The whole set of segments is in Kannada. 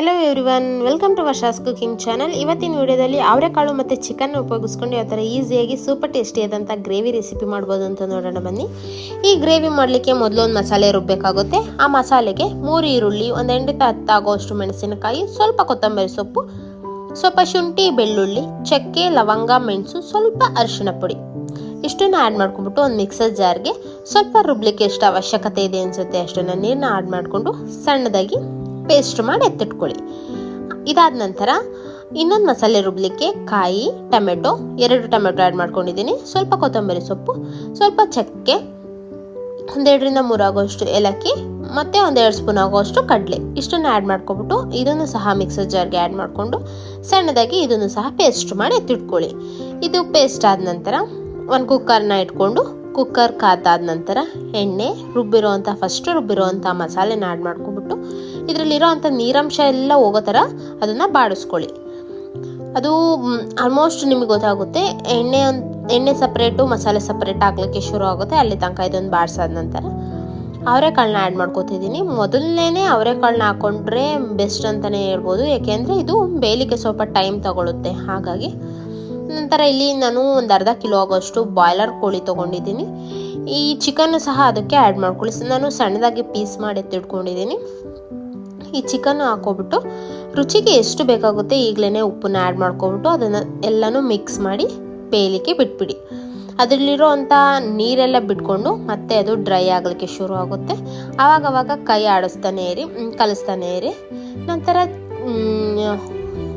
Hello everyone welcome to Varsha's cooking channel ಇವತ್ತಿನ ವಿಡಿಯೋದಲ್ಲಿ ಅವರೆಕಾಳು ಮತ್ತು ಚಿಕನ್ ಉಪಯೋಗಿಸ್ಕೊಂಡು ಯಾವ ಥರ ಈಸಿಯಾಗಿ ಸೂಪರ್ ಟೇಸ್ಟಿ ಆದಂಥ ಗ್ರೇವಿ ರೆಸಿಪಿ ಮಾಡ್ಬೋದು ಅಂತ ನೋಡೋಣ ಬನ್ನಿ. ಈ ಗ್ರೇವಿ ಮಾಡಲಿಕ್ಕೆ ಮೊದಲು ಒಂದು ಮಸಾಲೆ ರುಬ್ಬಬೇಕಾಗುತ್ತೆ ಆ ಮಸಾಲೆಗೆ ಮೂರು ಈರುಳ್ಳಿ, ಒಂದು ಎಂಟು ಹತ್ತಾಗುವಷ್ಟು ಮೆಣಸಿನಕಾಯಿ, ಸ್ವಲ್ಪ ಕೊತ್ತಂಬರಿ ಸೊಪ್ಪು, ಸ್ವಲ್ಪ ಶುಂಠಿ, ಬೆಳ್ಳುಳ್ಳಿ, ಚಕ್ಕೆ, ಲವಂಗ, ಮೆಣಸು, ಸ್ವಲ್ಪ ಅರಿಶಿನ ಪುಡಿ. ಇಷ್ಟನ್ನು ಆ್ಯಡ್ ಮಾಡ್ಕೊಂಡ್ಬಿಟ್ಟು ಒಂದು ಮಿಕ್ಸರ್ ಜಾರ್ಗೆ ಸ್ವಲ್ಪ ರುಬ್ಲಿಕ್ಕೆ ಎಷ್ಟು ಅವಶ್ಯಕತೆ ಇದೆ ಅನಿಸುತ್ತೆ ಅಷ್ಟನ್ನು ನೀರನ್ನ ಆ್ಯಡ್ ಮಾಡಿಕೊಂಡು ಸಣ್ಣದಾಗಿ ಪೇಸ್ಟ್ ಮಾಡಿ ಎತ್ತಿಟ್ಕೊಳ್ಳಿ. ಇದಾದ ನಂತರ ಇನ್ನೊಂದು ಮಸಾಲೆ ರುಬ್ಲಿಕ್ಕೆ ಕಾಯಿ, ಟೊಮೆಟೊ, ಎರಡು ಟೊಮೆಟೊ ಆ್ಯಡ್ ಮಾಡ್ಕೊಂಡಿದ್ದೀನಿ. ಸ್ವಲ್ಪ ಕೊತ್ತಂಬರಿ ಸೊಪ್ಪು, ಸ್ವಲ್ಪ ಚಕ್ಕೆ, ಒಂದೆರಡರಿಂದ ಮೂರು ಆಗೋಷ್ಟು ಏಲಕ್ಕಿ, ಮತ್ತು ಒಂದೆರಡು ಸ್ಪೂನ್ ಆಗೋಷ್ಟು ಕಡಲೆ. ಇಷ್ಟನ್ನು ಆ್ಯಡ್ ಮಾಡ್ಕೊಬಿಟ್ಟು ಇದನ್ನು ಸಹ ಮಿಕ್ಸರ್ ಜಾರ್ಗೆ ಆ್ಯಡ್ ಮಾಡಿಕೊಂಡು ಸಣ್ಣದಾಗಿ ಇದನ್ನು ಸಹ ಪೇಸ್ಟ್ ಮಾಡಿ ಎತ್ತಿಟ್ಕೊಳ್ಳಿ. ಇದು ಪೇಸ್ಟ್ ಆದ ನಂತರ ಒಂದು ಕುಕ್ಕರ್ನ ಇಟ್ಕೊಂಡು ಕುಕ್ಕರ್ ಕಾದಾದ ನಂತರ ಎಣ್ಣೆ ರುಬ್ಬಿರೋವಂಥ ಫಸ್ಟ್ ರುಬ್ಬಿರೋವಂಥ ಮಸಾಲೆನ ಆ್ಯಡ್ ಮಾಡ್ಕೊಬಿಟ್ಟು ಇದರಲ್ಲಿರೋವಂಥ ನೀರಂಶ ಎಲ್ಲ ಹೋಗೋ ಥರ ಅದನ್ನು ಬಾಡಿಸ್ಕೊಳ್ಳಿ. ಅದು ಆಲ್ಮೋಸ್ಟ್ ನಿಮಗೆ ಗೊತ್ತಾಗುತ್ತೆ, ಎಣ್ಣೆ ಎಣ್ಣೆ ಸಪ್ರೇಟು ಮಸಾಲೆ ಸಪ್ರೇಟ್ ಹಾಕ್ಲಿಕ್ಕೆ ಶುರು ಆಗುತ್ತೆ, ಅಲ್ಲಿ ತನಕ ಇದೊಂದು ಬಾಡಿಸಾದ ನಂತರ. ಅವರೆಕಾಳನ್ನ ಆ್ಯಡ್ ಮಾಡ್ಕೋತಿದ್ದೀನಿ ಮೊದಲನೇ ಅವರೆಕಾಳನ್ನ ಹಾಕೊಂಡ್ರೆ ಬೆಸ್ಟ್ ಅಂತಲೇ ಹೇಳ್ಬೋದು. ಯಾಕೆಂದರೆ ಇದು ಬೇಯಲಿಕ್ಕೆ ಸ್ವಲ್ಪ ಟೈಮ್ ತಗೊಳುತ್ತೆ. ಹಾಗಾಗಿ ನಂತರ ಇಲ್ಲಿ ನಾನು ಒಂದು ಅರ್ಧ ಕಿಲೋ ಆಗೋಷ್ಟು ಬಾಯ್ಲರ್ ಕೋಳಿ ತೊಗೊಂಡಿದ್ದೀನಿ. ಈ ಚಿಕನ್ ಸಹ ಅದಕ್ಕೆ ಆ್ಯಡ್ ಮಾಡ್ಕೊಳ್ಳಿ. ನಾನು ಸಣ್ಣದಾಗಿ ಪೀಸ್ ಮಾಡಿ ಎತ್ತಿಟ್ಕೊಂಡಿದ್ದೀನಿ ಈ ಚಿಕನ್ ಹಾಕೋಬಿಟ್ಟು ರುಚಿಗೆ ಎಷ್ಟು ಬೇಕಾಗುತ್ತೆ ಈಗಲೇ ಉಪ್ಪನ್ನ ಆ್ಯಡ್ ಮಾಡ್ಕೊಬಿಟ್ಟು ಅದನ್ನು ಎಲ್ಲನೂ ಮಿಕ್ಸ್ ಮಾಡಿ ಬೇಯಲಿಕ್ಕೆ ಬಿಟ್ಬಿಡಿ. ಅದರಲ್ಲಿರೋ ಅಂಥ ನೀರೆಲ್ಲ ಬಿಟ್ಕೊಂಡು ಮತ್ತೆ ಅದು ಡ್ರೈ ಆಗಲಿಕ್ಕೆ ಶುರು ಆಗುತ್ತೆ ಆವಾಗ ಕೈ ಆಡಿಸ್ತಾನೆ ಇರಿ ಕಲಿಸ್ತಾನೆ ಇರಿ. ನಂತರ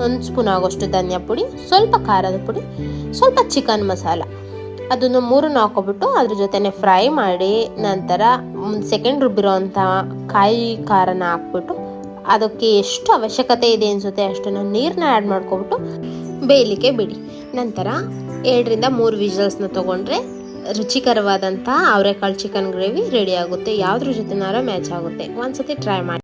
ಒಂದು ಸ್ಪೂನ್ ಆಗೋಷ್ಟು ಧನಿಯಾ ಪುಡಿ, ಸ್ವಲ್ಪ ಖಾರದ ಪುಡಿ, ಸ್ವಲ್ಪ ಚಿಕನ್ ಮಸಾಲ. ಅದನ್ನು ಮೂರನ್ನು ಹಾಕೊಬಿಟ್ಟು ಅದ್ರ ಜೊತೆನೆ ಫ್ರೈ ಮಾಡಿ ನಂತರ ಸೆಕೆಂಡ್ ರುಬ್ಬಿರೋವಂಥ ಕಾಯಿ ಖಾರನ ಹಾಕ್ಬಿಟ್ಟು ಅದಕ್ಕೆ ಎಷ್ಟು ಅವಶ್ಯಕತೆ ಇದೆ ಅನಿಸುತ್ತೆ ಅಷ್ಟನ್ನು ನೀರನ್ನ ಆ್ಯಡ್ ಮಾಡ್ಕೊಬಿಟ್ಟು ಬೇಯಲಿಕ್ಕೆ ಬಿಡಿ. ನಂತರ ಎರಡರಿಂದ ಮೂರು ವಿಜಲ್ಸ್ನ ತೊಗೊಂಡ್ರೆ ರುಚಿಕರವಾದಂಥ ಅವರೆಕಾಳು ಚಿಕನ್ ಗ್ರೇವಿ ರೆಡಿ ಆಗುತ್ತೆ. ಯಾವುದ್ರ ಜೊತೆನಾರ ಮ್ಯಾಚ್ ಆಗುತ್ತೆ. ಒಂದ್ಸತಿ ಟ್ರೈ ಮಾಡಿ.